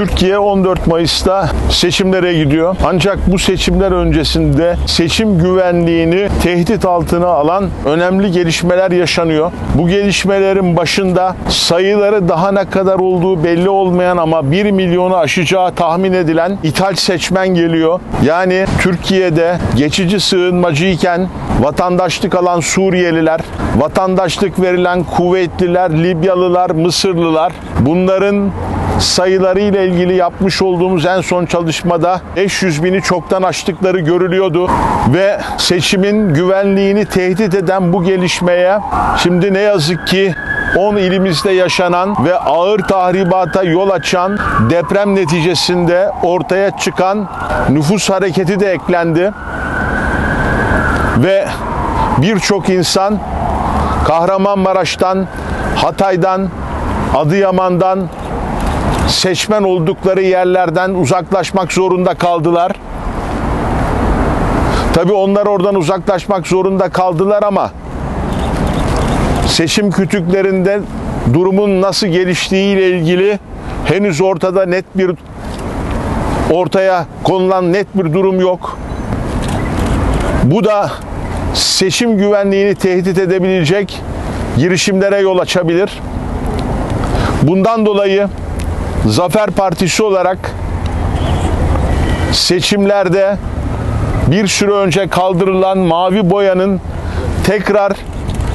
Türkiye 14 Mayıs'ta seçimlere gidiyor. Ancak bu seçimler öncesinde seçim güvenliğini tehdit altına alan önemli gelişmeler yaşanıyor. Bu gelişmelerin başında sayıları daha ne kadar olduğu belli olmayan ama 1 milyonu aşacağı tahmin edilen ithal seçmen geliyor. Yani Türkiye'de geçici sığınmacıyken vatandaşlık alan Suriyeliler, vatandaşlık verilen Kuveytliler, Libyalılar, Mısırlılar bunların sayıları ile ilgili yapmış olduğumuz en son çalışmada 500 bini çoktan aştıkları görülüyordu. Ve seçimin güvenliğini tehdit eden bu gelişmeye şimdi ne yazık ki 10 ilimizde yaşanan ve ağır tahribata yol açan deprem neticesinde ortaya çıkan nüfus hareketi de eklendi. Ve birçok insan Kahramanmaraş'tan, Hatay'dan, Adıyaman'dan seçmen oldukları yerlerden uzaklaşmak zorunda kaldılar. Tabii onlar oradan uzaklaşmak zorunda kaldılar ama seçim kütüklerinde durumun nasıl geliştiği ile ilgili henüz ortada net bir ortaya konulan net bir durum yok. Bu da seçim güvenliğini tehdit edebilecek girişimlere yol açabilir. Bundan dolayı Zafer Partisi olarak seçimlerde bir süre önce kaldırılan mavi boyanın tekrar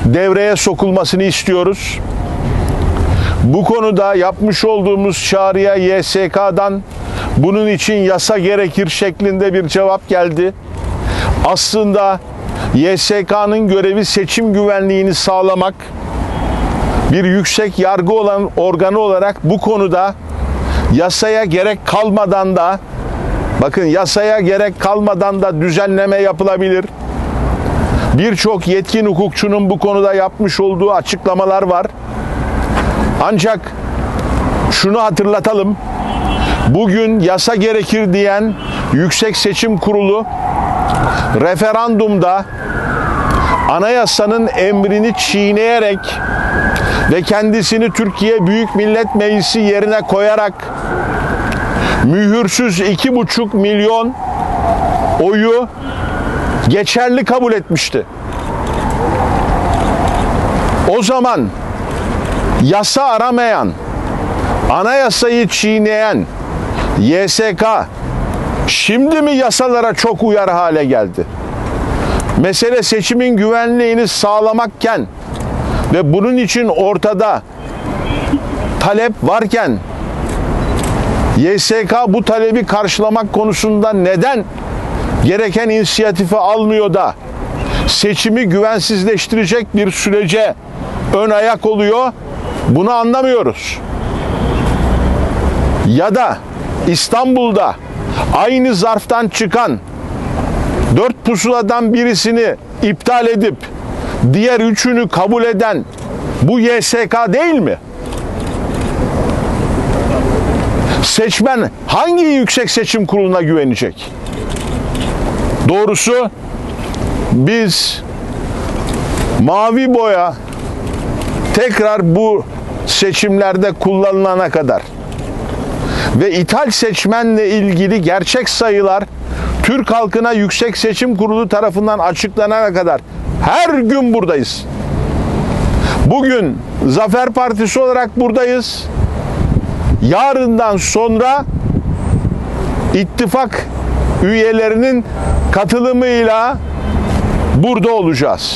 devreye sokulmasını istiyoruz. Bu konuda yapmış olduğumuz çağrıya YSK'dan bunun için yasa gerekir şeklinde bir cevap geldi. Aslında YSK'nın görevi seçim güvenliğini sağlamak. Bir yüksek yargı olan organı olarak bu konuda yasaya gerek kalmadan da bakın yasaya gerek kalmadan da düzenleme yapılabilir. Birçok yetkin hukukçunun bu konuda yapmış olduğu açıklamalar var. Ancak şunu hatırlatalım. Bugün yasa gerekir diyen Yüksek Seçim Kurulu referandumda anayasanın emrini çiğneyerek ve kendisini Türkiye Büyük Millet Meclisi yerine koyarak mühürsüz iki buçuk milyon oyu geçerli kabul etmişti. O zaman yasa aramayan, anayasayı çiğneyen YSK şimdi mi yasalara çok uyar hale geldi? Mesele seçimin güvenliğini sağlamakken ve bunun için ortada talep varken YSK bu talebi karşılamak konusunda neden gereken inisiyatifi almıyor da seçimi güvensizleştirecek bir sürece ön ayak oluyor? Bunu anlamıyoruz. Ya da İstanbul'da aynı zarftan çıkan dört pusuladan birisini iptal edip diğer üçünü kabul eden bu YSK değil mi? Seçmen hangi yüksek seçim kuruluna güvenecek? Doğrusu biz mavi boya tekrar bu seçimlerde kullanılana kadar ve ithal seçmenle ilgili gerçek sayılar Türk halkına Yüksek Seçim Kurulu tarafından açıklanana kadar her gün buradayız. Bugün Zafer Partisi olarak buradayız. Yarından sonra ittifak üyelerinin katılımıyla burada olacağız.